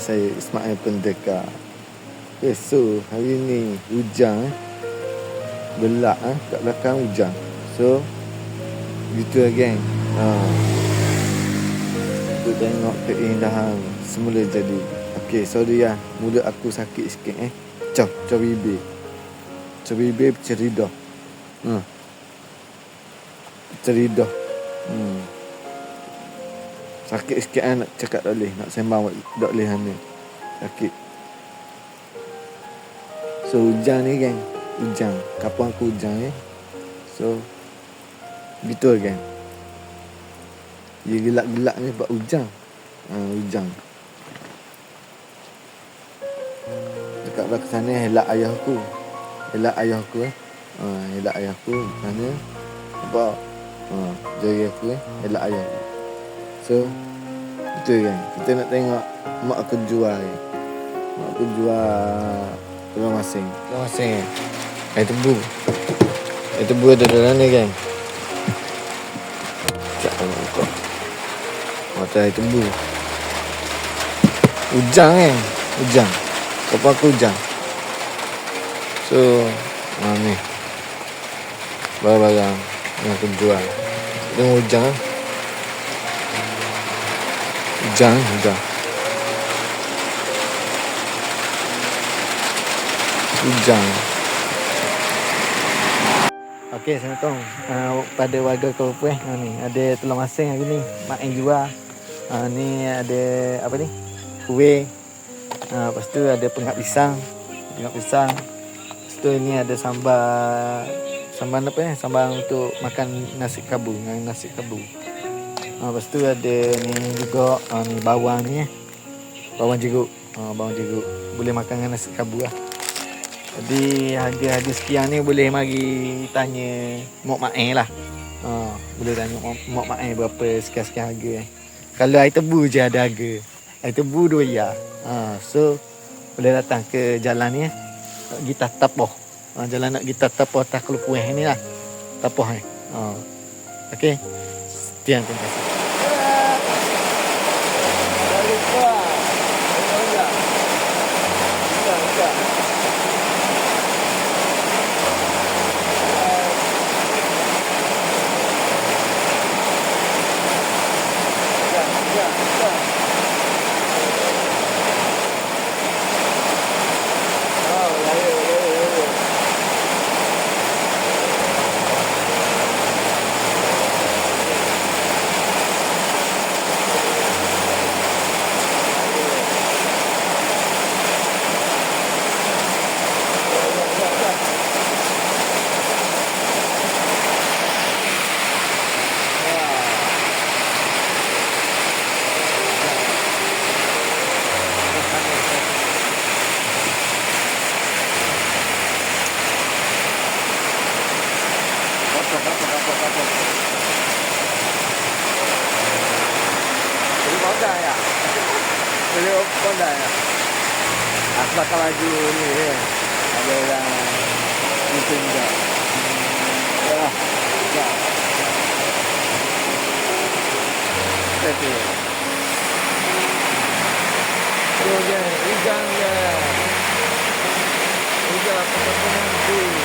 saya Ismail Pendekar. Okay so hari ni hujan eh. Belak eh kat belakang hujan. So Gitu lah geng. Ha. Untuk tengok keindahan Semula jadi. Okay sorry lah Mulut aku sakit sikit eh. Cok Cok bibir. Cok bibir ceridah ha. Ceridah Hmm Sakit sikit kan nak cakap tak boleh Nak sembang tak boleh ni. Sakit. So hujan ni kan Hujan. Kapan aku hujan eh So Gitu kan Dia gelak-gelak ni sebab hujan. Ha, Hujan. Dekat belakang sana helak ayah aku. Helak ayah aku eh. Ha, Helak ayah aku Sana. Nampak ha, Jari aku eh. Helak ayah aku So Betul kan? Kita nak tengok Mak aku jual. Kan? Mak aku jual Tulang masing. Tulang masing kan Air tebu. Air tebu ada dalam ni kan? Sekejap aku nak buka. Mata air tebu. Hujan kan Hujan Kapal aku hujan So ha, ni. Barang-barang Yang aku jual. Tengok hujan kan Hujan, hujan. Okey, Assalamualaikum. Uh, pada warga Kuala eh. Ha, ni, ada tulang masing hari ni. Mak yang jual. Uh, ni ada apa ni? Kuih. Uh, lepas tu ada pengap pisang. Pengap pisang. Lepas tu ni ada sambal sambal apa ya? Sambal untuk makan nasi kabu dengan nasi kabu. Ha, lepas tu ada ni juga ha, ni bawang ni eh. Bawang jeruk. Ha, bawang jeruk. Boleh makan dengan nasi kabu lah. Jadi harga-harga sekian ni boleh mari tanya Mok Mak lah. Ha, boleh tanya Mok, Mok Mak berapa sekian-sekian harga eh. Kalau air tebu je ada harga. Air tebu dua ya. Ha, so boleh datang ke jalan ni eh. Kita tapoh. Ha, jalan nak kita tapoh tak kelupuh ni lah. Tapoh eh. Ha. Okey. Sekian terima kasih. Honda ya. Beli Honda ya. Aku bakal laju ni ya. Ada yang itu juga. Ya. Ya. Tapi. Hujan, hujan ya. Hujan apa-apa